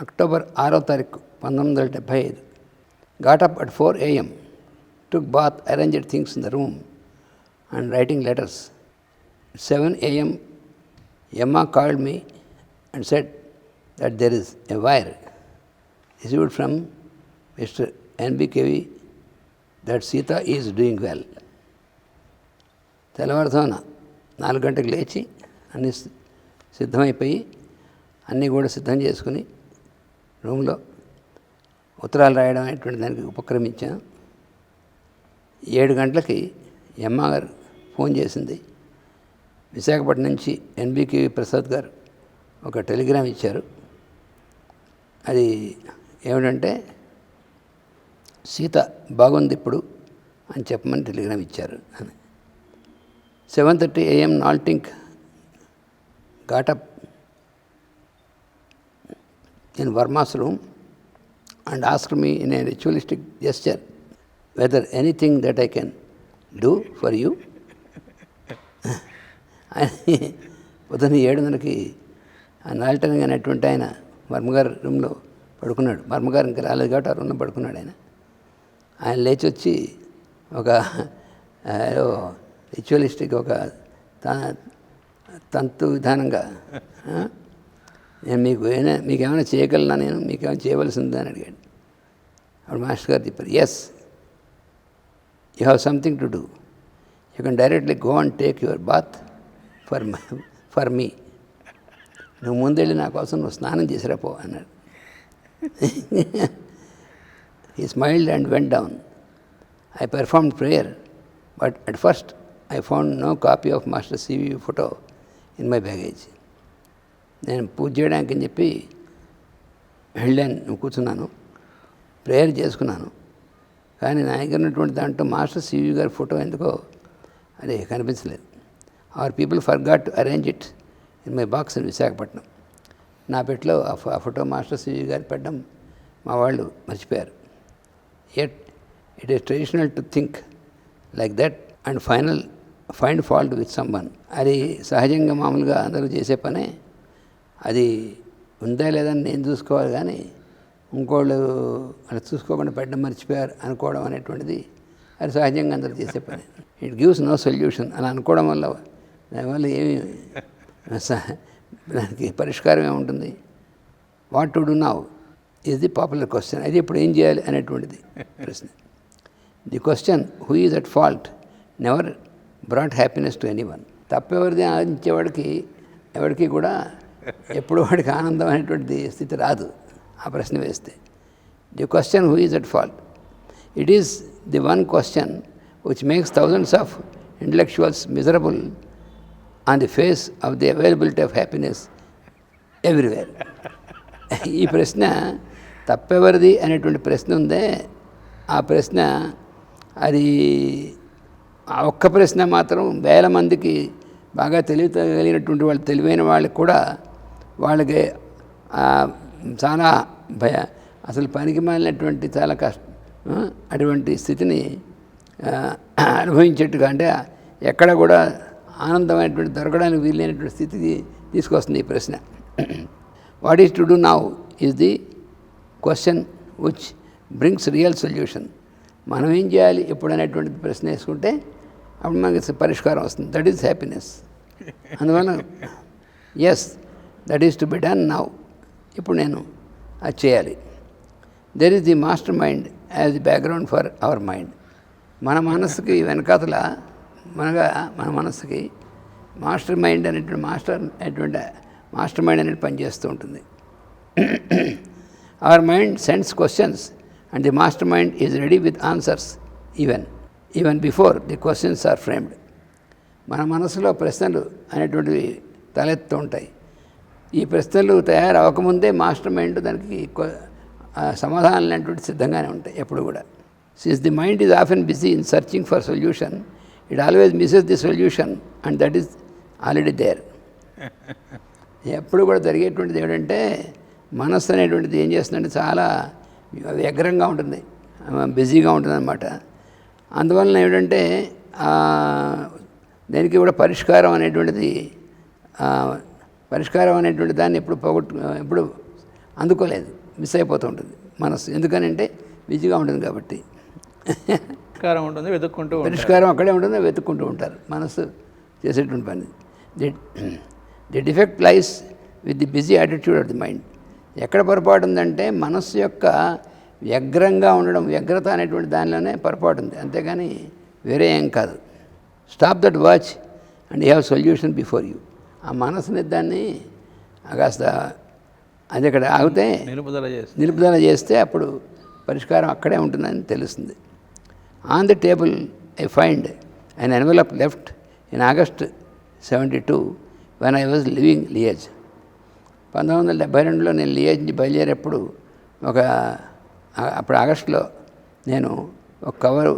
October ఆరో తారీఖు పంతొమ్మిది వందల డెబ్భై ఐదు. Got up at four AM took bath arranged things in the room and writing letters seven AM Emma called me and said that there is a wire received from mister NBKV that Sita is doing well తెల్లవారుతోన నాలుగు గంటలకు లేచి అన్నీ C- సిద్ధమైపోయి అన్నీ కూడా సిద్ధం చేసుకుని రూమ్లో ఉత్తరాలు రాయడం అనేటువంటి దానికి ఉపక్రమించాను ఏడు గంటలకి ఎమ్మగారు ఫోన్ చేసింది. విశాఖపట్నం నుంచి ఎన్బికే ప్రసాద్ గారు ఒక టెలిగ్రామ్ ఇచ్చారు. అది ఏమిటంటే సీత బాగుంది ఇప్పుడు అని చెప్పమని టెలిగ్రామ్ ఇచ్చారు అని. Seven thirty AM Nolting got up in Verma's room and asked me in a ritualistic gesture whether anything that I can do for you. పొద్దున్న ఏడున్నరకి ఆ నాల్టన్ అనేటువంటి ఆయన వర్మగారి రూమ్లో పడుకున్నాడు వర్మగారు ఇంకా రాలేదు కాబట్టి ఆ రూమ్లో పడుకున్నాడు ఆయన ఆయన లేచి వచ్చి ఒక రిచువలిస్టిక్ ఒక త- తంతు విధానంగా నేను మీకు ఏమైనా మీకు ఏమైనా చేయగలనా నేను? మీకు ఏమైనా చేయవలసిందా అని అడిగాడు. అప్పుడు మాస్టర్ గారు చెప్పారు as you have something to do you can directly go and take your bath for for మీ నువ్వు ముందెళ్ళి నా కోసం నువ్వు స్నానం చేసిరా పో అన్నాడు. He smiled and went down I performed prayer but at first I found no copy of master CV photo in my baggage నేను పూజ చేయడానికి అని చెప్పి వెళ్ళాను. కూర్చున్నాను. ప్రేయర్ చేసుకున్నాను. కానీ నా దగ్గర ఉన్నటువంటి దాంట్లో మాస్టర్ సివి గారి ఫోటో ఎందుకో అది కనిపించలేదు. Our people forgot to arrange it in my box in Visakhapatnam. నా పెట్లో ఆ ఫోటో మాస్టర్ సివి గారు పెట్టడం మా వాళ్ళు మర్చిపోయారు. At it is traditional to think like that and final find fault with someone అది సహజంగా మామూలుగా అందరూ చేసే పనే అది ఉందా లేదని నేను చూసుకోవాలి కానీ ఇంకోళ్ళు అలా చూసుకోకుండా పెట్టడం మర్చిపోయారు అనుకోవడం అనేటువంటిది అది సహజంగా అందరూ చేసే పని. ఇట్ గివ్స్ నో సొల్యూషన్ అలా అనుకోవడం వల్ల దానివల్ల ఏమి దానికి పరిష్కారం ఏముంటుంది what to do now is the popular question అది ఇప్పుడు ఏం చేయాలి అనేటువంటిది ప్రశ్న. The question who is at fault never brought happiness to anyone తప్పెవరిది ఆలోచించేవాడికి ఎవరికి కూడా ఎప్పుడు వాడికి ఆనందం అనేటువంటి స్థితి రాదు ఆ ప్రశ్న వేస్తే. The question who is at fault it is the one question which makes thousands of intellectuals miserable on the face of the availability of happiness everywhere ఈ ప్రశ్న తప్పెవరిది అనేటువంటి ప్రశ్న ఉందే. ఆ ప్రశ్న అది ఆ ఒక్క ప్రశ్న మాత్రం వేల మందికి బాగా తెలివి కలిగినటువంటి వాళ్ళు తెలివైన వాళ్ళకి కూడా వాళ్ళకి చాలా భయ. అసలు పనికి మాలినటువంటి చాలా కష్టం అటువంటి స్థితిని అనుభవించేట్టుగా అంటే ఎక్కడ కూడా ఆనందమైనటువంటి దొరకడానికి వీలైనటువంటి స్థితికి తీసుకొస్తుంది ఈ ప్రశ్న. What is to do now is the question which brings real solution మనం ఏం చేయాలి ఎప్పుడు అనేటువంటి ప్రశ్న వేసుకుంటే అప్పుడు మనకి పరిష్కారం వస్తుంది. దట్ ఈస్ హ్యాపీనెస్ అందువల్ల as that is to be done now ఇప్పుడు నేను అది చేయాలి. There is the master mind as the background for our mind మన మనసుకి వెనకాతల మనగా మన మనస్సుకి మాస్టర్ మైండ్ అనేటువంటి మాస్టర్ అనేటువంటి మాస్టర్ మైండ్ అనేది పనిచేస్తూ ఉంటుంది. Our mind sends questions and the master mind is ready with answers even even before the questions are framed మన మనసులో ప్రశ్నలు అనేటువంటివి తలెత్తు ఉంటాయి. ఈ ప్రశ్నలు తయారు అవ్వకముందే మాస్టర్ మైండ్ దానికి సమాధానాలు అనేటువంటి సిద్ధంగానే ఉంటాయి ఎప్పుడు కూడా. Since the mind is often busy in searching for solution it always misses the solution and that is already there ఎప్పుడు కూడా జరిగేటువంటిది ఏమిటంటే మనస్సు అనేటువంటిది ఏం చేస్తుందంటే చాలా వ్యగ్రంగా ఉంటుంది బిజీగా ఉంటుంది అనమాట అందువలన ఏమిటంటే దానికి కూడా పరిష్కారం అనేటువంటిది పరిష్కారం అనేటువంటి దాన్ని ఎప్పుడు పోగొట్టు ఎప్పుడు అందుకోలేదు. మిస్ అయిపోతూ ఉంటుంది మనస్సు. ఎందుకనంటే బిజీగా ఉంటుంది కాబట్టి. పరిష్కారం ఉంటుంది వెతుక్కుంటూ. పరిష్కారం అక్కడే ఉంటుందో వెతుక్కుంటూ ఉంటారు. మనసు చేసేటువంటి పని. The the defect lies with the busy attitude of the mind. ఎక్కడ పొరపాటు ఉందంటే మనస్సు యొక్క వ్యగ్రంగా ఉండడం వ్యగ్రత అనేటువంటి దానిలోనే పొరపాటు ఉంది. అంతేగాని వేరే ఏం కాదు. Stop that watch and you have solution before you ఆ మనసుని దాన్ని కాస్త అది అక్కడ ఆగితే నిలుపుదల చేసి నిలుపుదల చేస్తే అప్పుడు పరిష్కారం అక్కడే ఉంటుందని తెలుస్తుంది. On the table I find an envelope left in August seventy two when I was living Liege పంతొమ్మిది వందల డెబ్బై రెండులో నేను లియేజ్ నుంచి బయలుదేరేప్పుడు ఒక అప్పుడు ఆగస్టులో నేను ఒక కవరు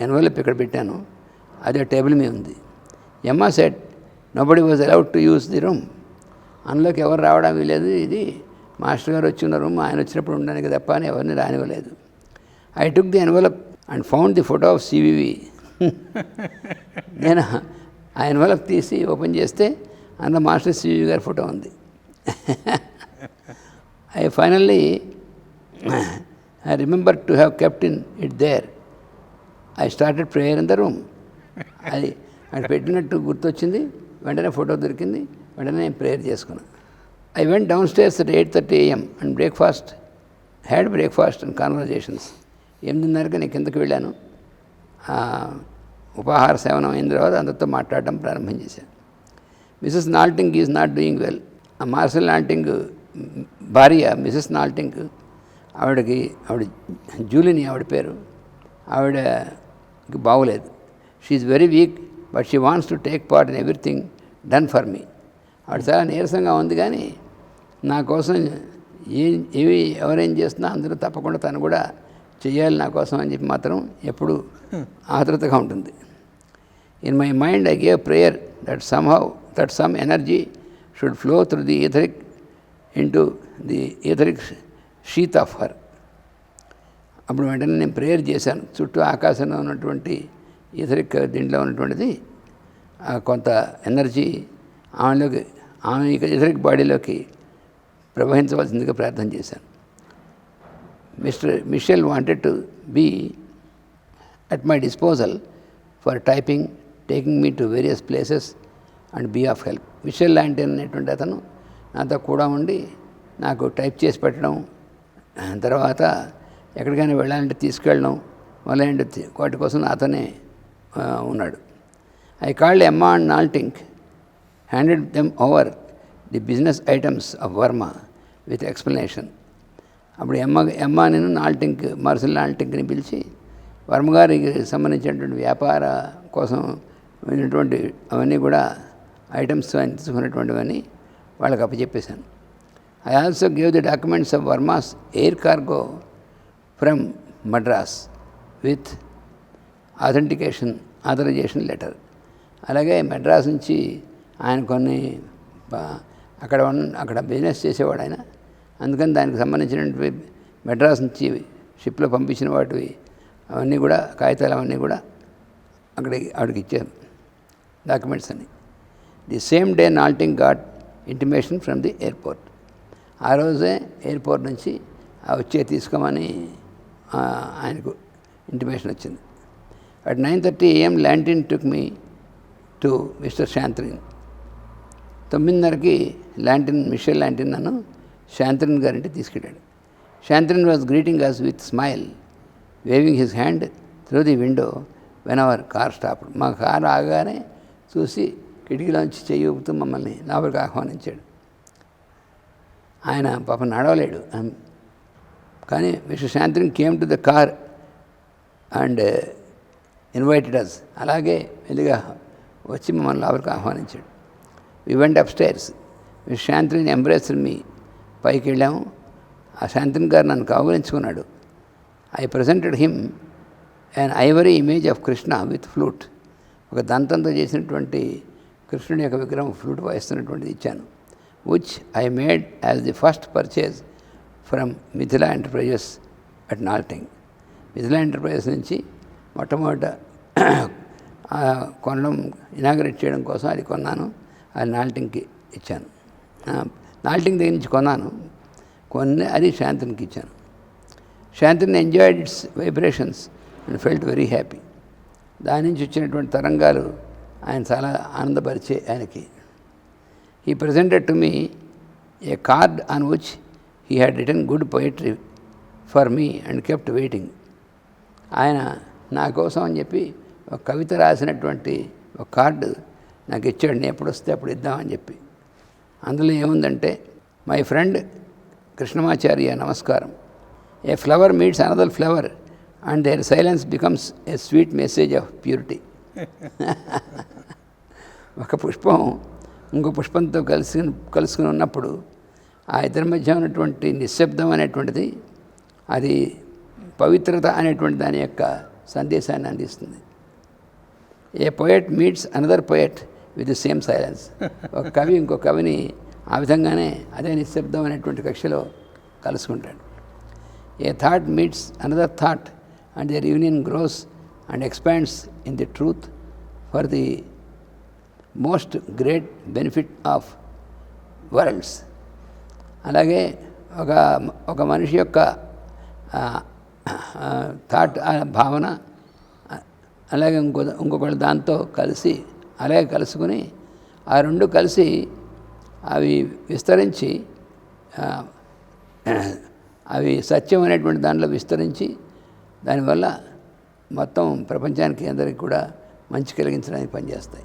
ఎన్వలప్ ఇక్కడ పెట్టాను. అదే టేబుల్ మీద ఉంది. Emma said nobody was allowed to use the room అందులోకి ఎవరు రావడం లేదు ఇది మాస్టర్ గారు వచ్చి ఉన్న రూమ్ ఆయన వచ్చినప్పుడు ఉండడానికి తప్ప అని ఎవరిని రానివ్వలేదు. I took the envelope and found the photo of CVV నేను ఆ ఎన్వలప్ తీసి ఓపెన్ చేస్తే అందులో మాస్టర్ సివివి గారి ఫోటో ఉంది. I finally I remember to have kept in it there I started prayer in the room అది అది పెట్టినట్టు గుర్తొచ్చింది. వెంటనే ఫోటో దొరికింది వెంటనే నేను ప్రేయర్ చేసుకున్నాను I went down stairs at eight thirty AM and breakfast had breakfast and conversations ఎనిమిదిన్నరకి నేను కిందకి వెళ్ళాను. ఉపాహార సేవనం అయిన తర్వాత అందరితో మాట్లాడడం ప్రారంభం చేశాను. Mrs Nolting is not doing well ఆ మార్సల్ నాల్టింగ్ భార్య మిసెస్ నాల్టింగ్ ఆవిడకి ఆవిడ జూలిని ఆవిడ పేరు. ఆవిడకి బాగోలేదు. She's very weak but she wants to take part in everything done for me. ఆవిడ చాలా నీరసంగా ఉంది కానీ నా కోసం ఏం ఏవి ఎవరేం చేస్తున్నా అందరూ తప్పకుండా తను కూడా చెయ్యాలి నా కోసం అని చెప్పి మాత్రం ఎప్పుడు ఆతృతగా ఉంటుంది. In my mind, I gave prayer that somehow, that some energy should flow through the etheric into the etheric sheath of her. అప్పుడు వెంటనే నేను ప్రేయర్ చేశాను. చుట్టూ ఆకాశంలో ఉన్నటువంటి ఈథరిక్ దీంట్లో ఉన్నటువంటిది కొంత ఎనర్జీ ఆమెలోకి ఆమె ఇక బాడీలోకి ప్రవహించవలసిందిగా ప్రార్థన చేశాను. Mister Michel wanted to be at my disposal for typing taking me to various places and be of help Michel లాంటి అనేటువంటి అతను నాతో కూడా ఉండి నాకు టైప్ చేసి పెట్టడం తర్వాత ఎక్కడికైనా వెళ్ళాలంటే తీసుకెళ్ళడం మొదలైన వాటి కోసం అతనే ఉన్నాడు. I called Emma and Nolting handed them over the business items of Varma with explanation అప్పుడు ఎమ్మ ఎమ్మ నేను నాల్టింక్ మరుసలు నాల్టింక్ని పిలిచి వర్మగారికి సంబంధించినటువంటి వ్యాపార కోసం ఉన్నటువంటి అవన్నీ కూడా ఐటమ్స్ ఆయన తీసుకున్నటువంటివన్నీ వాళ్ళకి అప్పచెప్పేశాను. I also gave the documents of Varma's air cargo from Madras with authentication authorisation letter అలాగే మెడ్రాస్ నుంచి ఆయన కొన్ని అక్కడ ఉన్న అక్కడ బిజినెస్ చేసేవాడు ఆయన. అందుకని దానికి సంబంధించినటువంటి మెడ్రాస్ నుంచి షిప్లో పంపించిన వాటివి అవన్నీ కూడా కాగితాలు అవన్నీ కూడా అక్కడికి ఆవిడకి ఇచ్చాను డాక్యుమెంట్స్ అన్ని. The same day Nolting got intimation from the airport ఆ రోజే ఎయిర్పోర్ట్ నుంచి వచ్చే తీసుకోమని ఆయనకు ఇంటిమేషన్ వచ్చింది. At nine thirty AM Lantin took me to mister Chantrin తొమ్మిదిన్నరకి Lantin Michel Lantin నన్ను శాంత్రిన్ గారింటి తీసుకెళ్ళాడు. Chantrin was greeting us with smile waving his hand through the window when our car stop మా కారు ఆగానే చూసి కిటికీలోంచి చెయ్యి ఊపుతూ మమ్మల్ని లోపలికి ఆహ్వానించాడు. ఆయన పాప నడవలేడు. కానీ Mr Santrin came to the car and invited us అలాగే మెల్లిగా వచ్చి మమ్మల్ని లోపలికి ఆహ్వానించాడు. We went up stairs Santini embrace me పైకి వెళ్ళాము. ఆ శాంతిని గారు నన్ను కౌగులించుకున్నాడు. I presented him and ivory image of Krishna with flute ఒక దంతంతో చేసినటువంటి కృష్ణుని యొక్క విగ్రహం ఫ్లూట్ వాయిస్తున్నటువంటిది ఇచ్చాను which I made as the first purchase from Mithila Enterprises at నాల్టింగ్ Mithila Enterprises నుంచి మొట్టమొదట కొనడం ఇనాగరేట్ చేయడం కోసం అది కొన్నాను. అది నాల్టింగ్కి ఇచ్చాను. నాల్టింగ్ దగ్గర నుంచి కొన్నాను. కొన్ని అది శాంతినికి ఇచ్చాను. శాంతిని enjoyed its vibrations and felt very happy. దాని నుంచి వచ్చినటువంటి తరంగాలు ఆయన చాలా ఆనందపరిచే ఆయనకి. He presented to me a card on which he had return good poetry for me and kept waiting. ఆయన నా కోసం అని చెప్పి ఒక కవిత రాసినటువంటి ఒక కార్డు నాకు ఇచ్చాడు నేను ఎప్పుడు వస్తే అప్పుడు ఇద్దామని చెప్పి. అందులో ఏముందంటే మై ఫ్రెండ్ కృష్ణమాచార్య నమస్కారం. A flower meets another flower and there silence becomes a sweet message of purity ఒక పుష్పం ఇంకో పుష్పంతో కలిసి కలుసుకుని ఉన్నప్పుడు ఆ ఇద్దరి మధ్య ఉన్నటువంటి నిశ్శబ్దం అనేటువంటిది అది పవిత్రత అనేటువంటి దాని యొక్క సందేశాన్ని అందిస్తుంది. A poet meets another poet with the same silence ఒక కవి ఇంకో కవిని ఆ విధంగానే అదే నిశ్శబ్దం అనేటువంటి కక్షలో కలుసుకుంటాడు. A thought meets another thought and their union grows and expands in the truth for the most great benefit of worlds అలాగే ఒక ఒక మనిషి యొక్క థాట్ భావన అలాగే ఇంకో ఇంకొకళ్ళు దాంతో కలిసి అలాగే కలుసుకుని ఆ రెండు కలిసి అవి విస్తరించి అవి సత్యం అనేటువంటి దాంట్లో విస్తరించి దానివల్ల మొత్తం ప్రపంచానికి అందరికీ కూడా మంచి కలిగించడానికి పనిచేస్తాయి.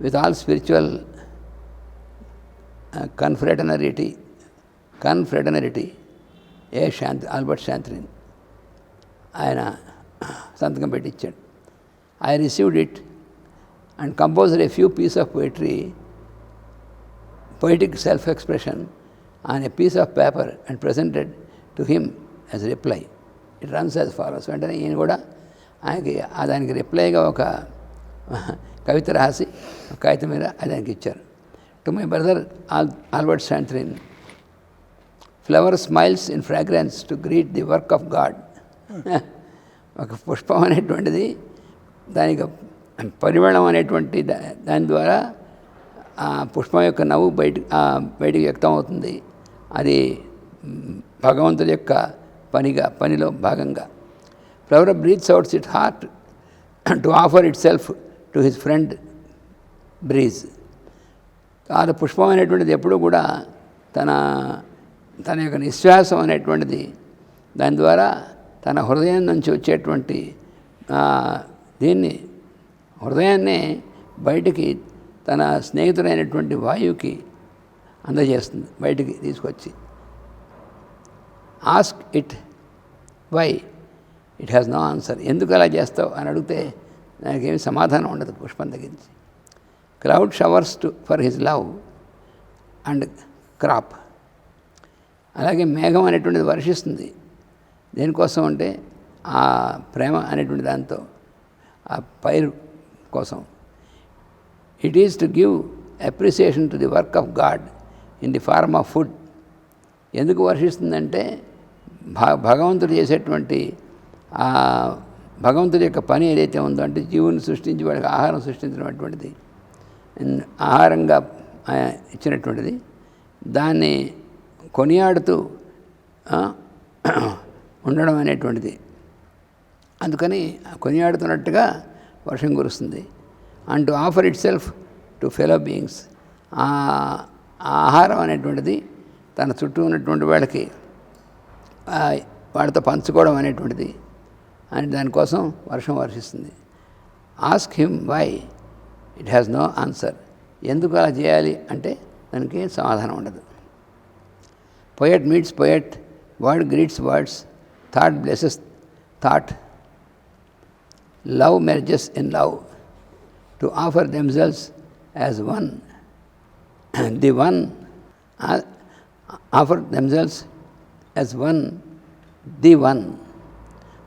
With all spiritual confraternity confraternity ఏ శాంతి ఆల్బర్ట్ శాంతిని ఆయన సంతకం పెట్టించాడు I received it and composed a few piece of poetry poetic self expression on a piece of paper and presented to him as reply. It runs as follows. వెంటనే ఈయన కూడా ఆయనకి ఆ దానికి రిప్లైగా ఒక కవిత రాసి ఒక కాగితం మీద అది ఆయనకి ఇచ్చారు to my brother all Albert శాంత్రిన్ flower smiles in fragrance to greet the work of God ఒక పుష్పం అనేటువంటిది దానికి పరిమళం అనేటువంటి దాని ద్వారా ఆ పుష్పం యొక్క నవ్వు బయట బయటికి వ్యక్తం అవుతుంది. అది భగవంతుడి యొక్క పనిగా పనిలో భాగంగా. Flower breathes outs it heart to offer it self to his friend breeze ఆ పుష్పం అనేటువంటిది ఎప్పుడూ కూడా తన తన యొక్క నిశ్వాసం అనేటువంటిది దాని ద్వారా తన హృదయం నుంచి వచ్చేటువంటి దీన్ని హృదయాన్నే బయటికి తన స్నేహితుడైనటువంటి వాయువుకి అందజేస్తుంది బయటికి తీసుకొచ్చి. Ask it why it has no answer ఎందుకు అలా చేస్తావు అని అడిగితే నాకేమి ఏమి సమాధానం ఉండదు పుష్పం తగ్గించి cloud showers to for his love and crop అలాగే మేఘం అనేటువంటిది వర్షిస్తుంది. దేనికోసం అంటే ఆ ప్రేమ అనేటువంటి దాంతో ఆ పైరు కోసం. It is to give appreciation to the work of God in the form of food ఎందుకు వర్షిస్తుందంటే భ భగవంతుడు చేసేటువంటి ఆ భగవంతుడి యొక్క పని ఏదైతే ఉందో అంటే జీవుని సృష్టించి వాడికి ఆహారం సృష్టించినటువంటిది ఆహారంగా ఇచ్చినటువంటిది దాన్ని కొనియాడుతూ ఉండడం అనేటువంటిది. అందుకని కొనియాడుతున్నట్టుగా వర్షం కురుస్తుంది. And to offer it self to fellow beings ఆ ఆహారం అనేటువంటిది తన చుట్టూ ఉన్నటువంటి వాళ్ళకి వాళ్ళతో పంచుకోవడం అనేటువంటిది అని దానికోసం వర్షం వర్షిస్తుంది. Ask him why it has no answer ఎందుకు అలా చేయాలి అంటే దానికి సమాధానం ఉండదు. Poet meets poet word greets words thought blesses thought love marriages in love to offer themselves as one the one offer themselves as one the one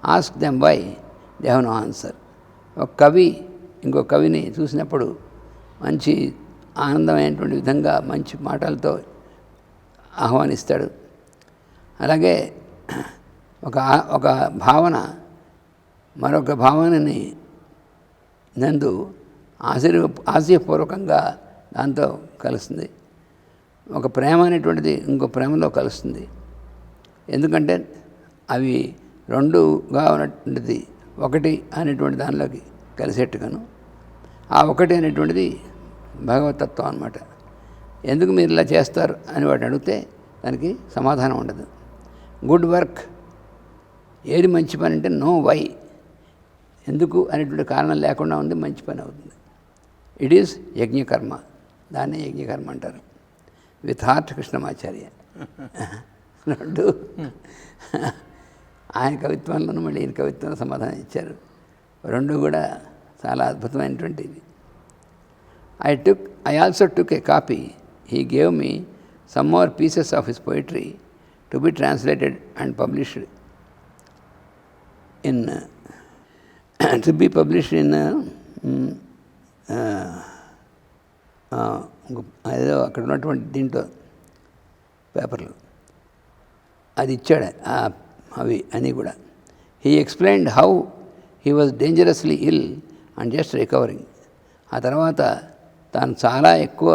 ask them why they have no answer ఒక కవి ఇంకో కవిని చూసినప్పుడు మంచి ఆనందమైనటువంటి విధంగా మంచి మాటలతో ఆహ్వానిస్తాడు. అలాగే ఒక ఒక భావన మరొక భావనని నందు ఆశ్చర్య ఆశయపూర్వకంగా దాంతో కలుస్తుంది. ఒక ప్రేమ అనేటువంటిది ఇంకో ప్రేమలో కలుస్తుంది. ఎందుకంటే అవి రెండుగా ఉన్నటువంటిది ఒకటి అనేటువంటి దానిలోకి కలిసేట్టుగాను ఆ ఒకటి అనేటువంటిది భగవతత్వం అనమాట ఎందుకు మీరు ఇలా చేస్తారు అని వాటిని అడిగితే దానికి సమాధానం ఉండదు. గుడ్ వర్క్ ఏది మంచి పని అంటే నో వై ఎందుకు అనేటువంటి కారణం లేకుండా ఉంది మంచి పని అవుతుంది. It is yajnakarma. దాన్నే యజ్ఞకర్మ అంటారు. With heart Krishnamacharya. రెండు ఆయన కవిత్వంలోనూ మళ్ళీ ఈయన కవిత్వంలో సమాధానం ఇచ్చారు. రెండు కూడా చాలా అద్భుతమైనటువంటివి. I took I also took a copy he gave me some more pieces of his poetry to be translated and published in to be published in ఏదో అక్కడ ఉన్నటువంటి దీంట్లో పేపర్లు. అది ఇచ్చాడు ఆ అవి అని కూడా. He explained how he was dangerously ill and just recovering ఆ తర్వాత తాను చాలా ఎక్కువ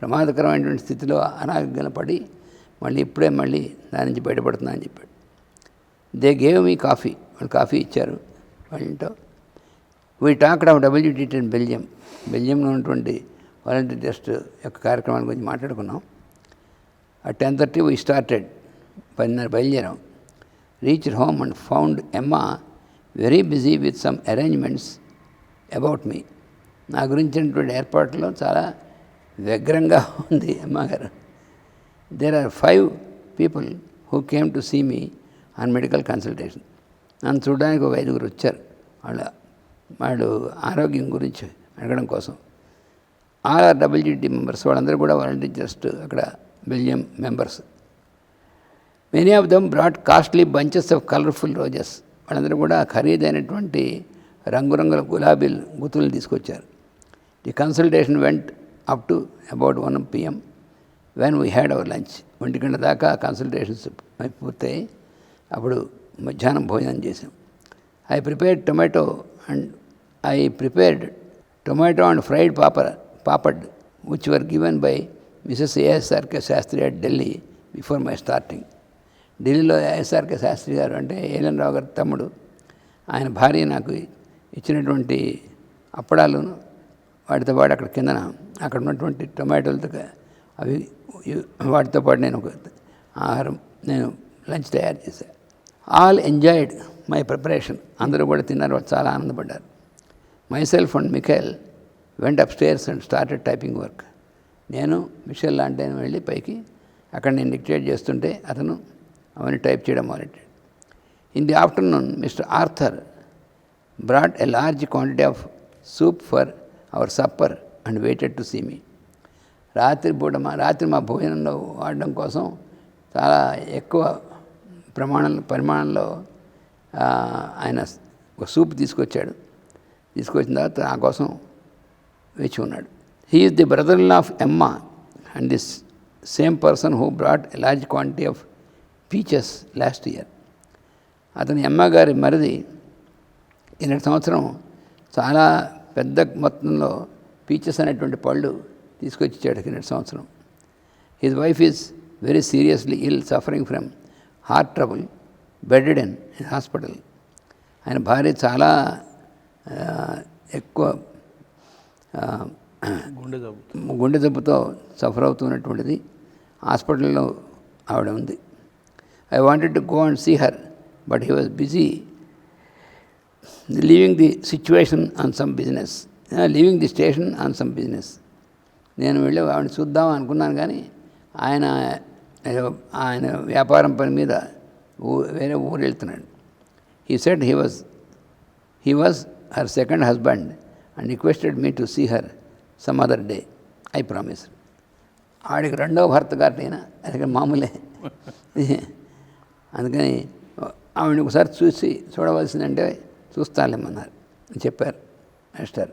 ప్రమాదకరమైనటువంటి స్థితిలో అనారోగ్యం పడి మళ్ళీ ఇప్పుడే మళ్ళీ దాని నుంచి బయటపడుతున్నా అని చెప్పాడు. దే గేవ్ మీ కాఫీ వాళ్ళు కాఫీ ఇచ్చారు. వాళ్ళ we talked of WTT in Belgium బెల్జియంలో ఉన్నటువంటి వాలంటీర్ టెస్ట్ యొక్క కార్యక్రమాల గురించి మాట్లాడుకున్నాం. At ten thirty we started పదిన్నర బయలుదేరాం. Reach home and found Emma very busy with some arrangements about me నా గురించినటువంటి ఏర్పాట్లో చాలా వ్యగ్రంగా ఉంది అమ్మగారు. There are five people who came to see me on medical consultation నన్ను చూడడానికి ఒక ఐదుగురు వచ్చారు. వాళ్ళ వాళ్ళు ఆరోగ్యం గురించి అడగడం కోసం. ఆర్ఆర్ ఆర్ డబ్ల్యూటీ మెంబర్స్ వాళ్ళందరూ కూడా వాలంటీర్ జస్ట్ అక్కడ Belgium members many of them broad costly bunches of colourful roses వాళ్ళందరూ కూడా ఖరీదైనటువంటి రంగురంగుల గులాబీలు గుతులు తీసుకొచ్చారు. The consultation went up to about one PM when we had our lunch ఒంటి గంట దాకా కన్సల్టేషన్స్ పూర్తయి అప్పుడు మధ్యాహ్నం భోజనం చేసాం I prepared tomato and I prepared tomato and fried pepper papad which were given by Mrs ASRK Sastri at Delhi before my starting ఢిల్లీలో ASRK Sastry గారు అంటే ఏలన్ రావు గారి తమ్ముడు. ఆయన భార్య నాకు ఇచ్చినటువంటి అప్పడాలు వాటితో పాటు అక్కడ కిందన అక్కడ ఉన్నటువంటి టొమాటోలతో అవి వాటితో పాటు నేను ఒక ఆహారం నేను లంచ్ తయారు చేశాను ఆల్ ఎంజాయిడ్ మై ప్రిపరేషన్. అందరూ కూడా తిన్నారు చాలా ఆనందపడ్డారు. My self and Mikhail went up stairs and started typing work. నేను మిషెల్ లాంటి ఆయన వెళ్ళి పైకి అక్కడ నేను డిక్టేట్ చేస్తుంటే అతను అవన్నీ టైప్ చేయడం మొదలెట్టాడు. In the afternoon Mr Arthur brought a large quantity of soup for our supper and waited to see me రాత్రి పూట మా రాత్రి మా భోజనంలో వాడడం కోసం చాలా ఎక్కువ ప్రమాణం పరిమాణంలో ఆయన ఒక సూప్ తీసుకొచ్చాడు. తీసుకొచ్చిన తర్వాత నా కోసం వేచి ఉన్నాడు. He is the brother in of Emma and this same person who brought a large quantity of peaches last year అతని ఎమ్మ గారి మరిది. ఈనాటి సంవత్సరం చాలా పెద్ద మొత్తంలో పీచెస్ అనేటువంటి పళ్ళు తీసుకొచ్చి ఇచ్చాడు కిందటి సంవత్సరం his wife is very seriously ill suffering from heart trouble bedded in hospital ఆయన భార్య చాలా ఎక్కువ గుండె జబ్బు గుండె జబ్బుతో సఫర్ అవుతున్నటువంటిది. హాస్పిటల్లో ఆవిడ ఉంది. I wanted to go and see her but he was busy leaving the situation on some business leaving the station on some business నేను వెళ్ళి ఆవిడ చూద్దాం అనుకున్నాను కానీ ఆయన ఏదో ఆయన వ్యాపారం పని మీద ఊ వేరే ఊరు వెళ్తున్నాడు. He said he was he was her second husband and requested me to see her some other day I promise ఆడికి రెండో భర్త గారు నేను అది మామూలే. అందుకని ఆవిడని ఒకసారి చూసి చూడవలసిందంటే చూస్తాలేమన్నారు చెప్పారు మాస్టర్.